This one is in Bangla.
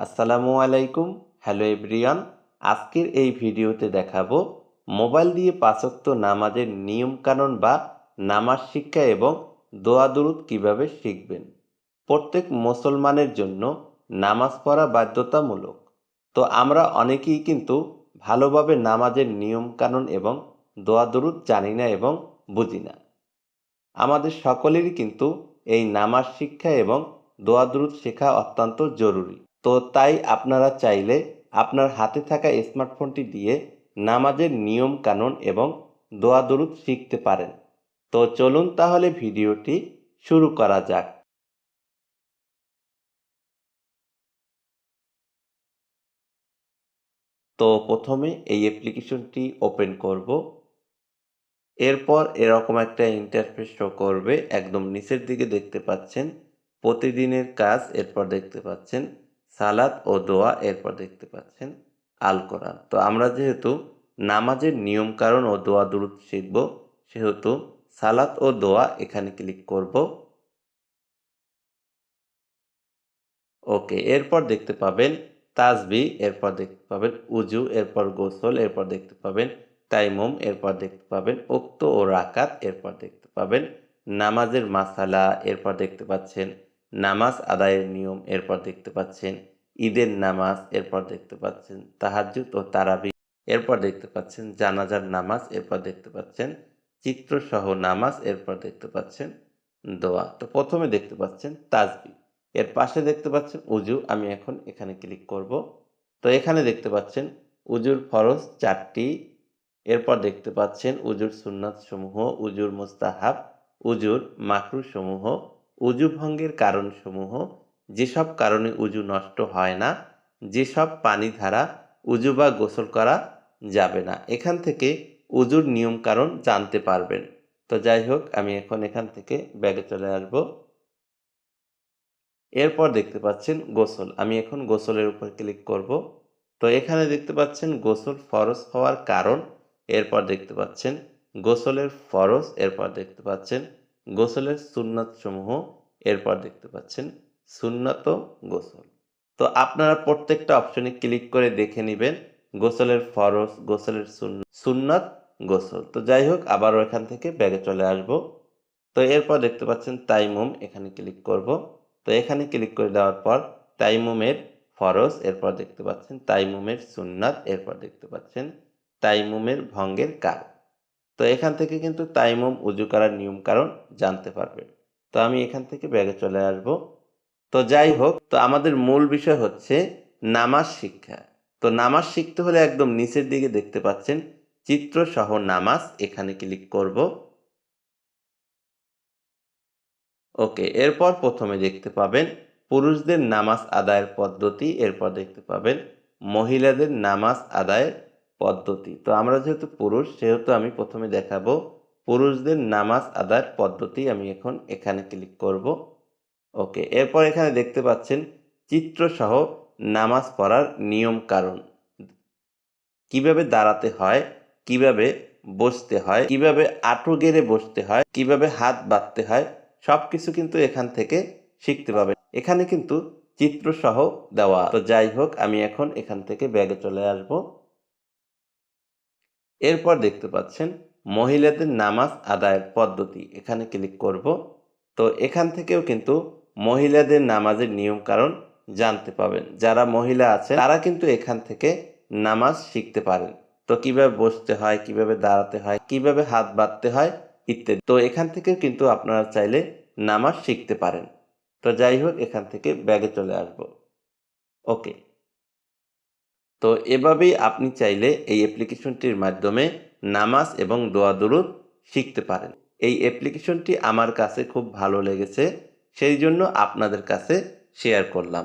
আসসালামু আলাইকুম। হ্যালো এভরিওয়ান আজকের এই ভিডিওতে দেখাবো মোবাইল দিয়ে পাঁচক্ত নামাজের নিয়মকানুন বা নামাজ শিক্ষা এবং দোয়া দুরুদ কীভাবে শিখবেন। প্রত্যেক মুসলমানের জন্য নামাজ পড়া বাধ্যতামূলক। তো আমরা অনেকেই কিন্তু ভালোভাবে নামাজের নিয়মকানুন এবং দোয়া দুরুদ জানি না এবং বুঝি না। আমাদের সকলেরই কিন্তু এই নামাজ শিক্ষা এবং দোয়া দুরুদ শেখা অত্যন্ত জরুরি। তো তাই আপনারা চাইলে আপনার হাতে থাকা স্মার্টফোনটি দিয়ে নামাজের নিয়ম কানুন এবং দোয়া দুরুদ শিখতে পারেন। তো চলুন তাহলে ভিডিওটি শুরু করা যাক। তো প্রথমে এই অ্যাপ্লিকেশনটি ওপেন করব। এরপর এরকম একটা ইন্টারফেস শো করবে, একদম নিচের দিকে দেখতে পাচ্ছেন। প্রতিদিনের কাজ এরপর দেখতে পাচ্ছেন। সালাত ও দোয়া এরপর দেখতে পাচ্ছেন আল কোরআন তো আমরা যেহেতু নামাজের নিয়ম কারণ ও দোয়া দূরত শিখব, সেহেতু সালাত ও দোয়া এখানে ক্লিক করব। ওকে, এরপর দেখতে পাবেন তাজবি এরপর দেখতে পাবেন উজু, এরপর গোসল, এরপর দেখতে পাবেন তাইমুম, এরপর দেখতে পাবেন উক্ত ও রাকাত, এরপর দেখতে পাবেন নামাজের মাসালা, এরপর দেখতে পাচ্ছেন নামাজ আদায়ের নিয়ম, এরপর দেখতে পাচ্ছেন ঈদের নামাজ, এরপর দেখতে পাচ্ছেন তাহাজুদ ও তারাবি, এরপর দেখতে পাচ্ছেন জানাজার নামাজ, এরপর দেখতে পাচ্ছেন চিত্রসহ নামাজ, এরপর দেখতে পাচ্ছেন দোয়া। তো প্রথমে দেখতে পাচ্ছেন তাজবি এর পাশে দেখতে পাচ্ছেন উজু, আমি এখন এখানে ক্লিক করব। তো এখানে দেখতে পাচ্ছেন উজুর ফরজ চারটি, এরপর দেখতে পাচ্ছেন উজুর সুন্নাত সমূহ, উজুর মুস্তাহাব, উজুর মাকরু সমূহ, উজু ভঙ্গের কারণসমূহ যেসব কারণে উজু নষ্ট হয় না, যেসব পানি ধারা উজু বা গোসল করা যাবে না, এখান থেকে উজুর নিয়ম কারণ জানতে পারবেন। তো যাই হোক, আমি এখন এখান থেকে ব্যাগে চলে আসব। এরপর দেখতে পাচ্ছেন গোসল। আমি এখন গোসলের উপর ক্লিক করব। তো এখানে দেখতে পাচ্ছেন গোসল ফরজ হওয়ার কারণ, এরপর দেখতে পাচ্ছেন গোসলের ফরজ, এরপর দেখতে পাচ্ছেন গোসলের সুন্নত সমূহ এরপর দেখতে পাচ্ছেন সুন্নত গোসল। তো আপনারা প্রত্যেকটা অপশনে ক্লিক করে দেখে নেবেন গোসলের ফরজ, গোসলের সুন্নত গোসল। তো যাই হোক, আবারও এখান থেকে ব্যাগে চলে আসব। তো এরপর দেখতে পাচ্ছেন তাইমুম, এখানে ক্লিক করব। তো এখানে ক্লিক করে দেওয়ার পর তাইমুমের ফরজ, এরপর দেখতে পাচ্ছেন তাইমুমের সুন্নাত, এরপর দেখতে পাচ্ছেন তাইমুমের ভঙ্গের কারণ। তো এখান থেকে কিন্তু তাইমুম উজু করার নিয়ম কারণ জানতে পারবেন। তো আমি এখান থেকে ব্যাগে চলে আসব। তো যাই হোক, তো আমাদের মূল বিষয় হচ্ছে নামাজ শিক্ষা। তো নামাজ শিখতে হলে একদম নিচের দিকে দেখতে পাচ্ছেন, চিত্র সহ নামাজ এখানে ক্লিক করব। ওকে, এরপর প্রথমে দেখতে পাবেন পুরুষদের নামাজ আদায়ের পদ্ধতি, এরপর দেখতে পাবেন মহিলাদের নামাজ আদায়ের পদ্ধতি। তো আমরা যেহেতু পুরুষ, সেহেতু আমি প্রথমে দেখাবো পুরুষদের নামাজ আদায়ের পদ্ধতি আমি এখন এখানে ক্লিক করব। ওকে, এরপর এখানে দেখতে পাচ্ছেন চিত্রসহ নামাজ পড়ার নিয়ম কারণ। কীভাবে দাঁড়াতে হয়, কীভাবে বসতে হয়, কীভাবে আঁটু গেড়ে বসতে হয়, কীভাবে হাত বাঁধতে হয় সব কিছু কিন্তু এখান থেকে শিখতে পাবে এখানে কিন্তু চিত্রসহ দেওয়া। তো যাই হোক, আমি এখন এখান থেকে ব্যাগে চলে আসব। এরপর দেখতে পাচ্ছেন মহিলাদের নামাজ আদায়ের পদ্ধতি। এখানে ক্লিক করব। তো এখান থেকেও কিন্তু মহিলাদের নামাজের নিয়ম কারণ জানতে পাবেন। যারা মহিলা আছে তারা কিন্তু এখান থেকে নামাজ শিখতে পারেন। তো কীভাবে বসতে হয়, কীভাবে দাঁড়াতে হয়, কীভাবে হাত বাঁধতে হয় ইত্যাদি। তো এখান থেকে কিন্তু আপনারা চাইলে নামাজ শিখতে পারেন। তো যাই হোক, এখান থেকে ব্যাগে চলে আসব। ওকে। তো এভাবেই আপনি চাইলে এই অ্যাপ্লিকেশনটির মাধ্যমে নামাজ এবং দোয়া দুরুদ শিখতে পারেন। এই অ্যাপ্লিকেশনটি আমার কাছে খুব ভালো লেগেছে। সেই জন্য আপনাদের কাছে শেয়ার করলাম।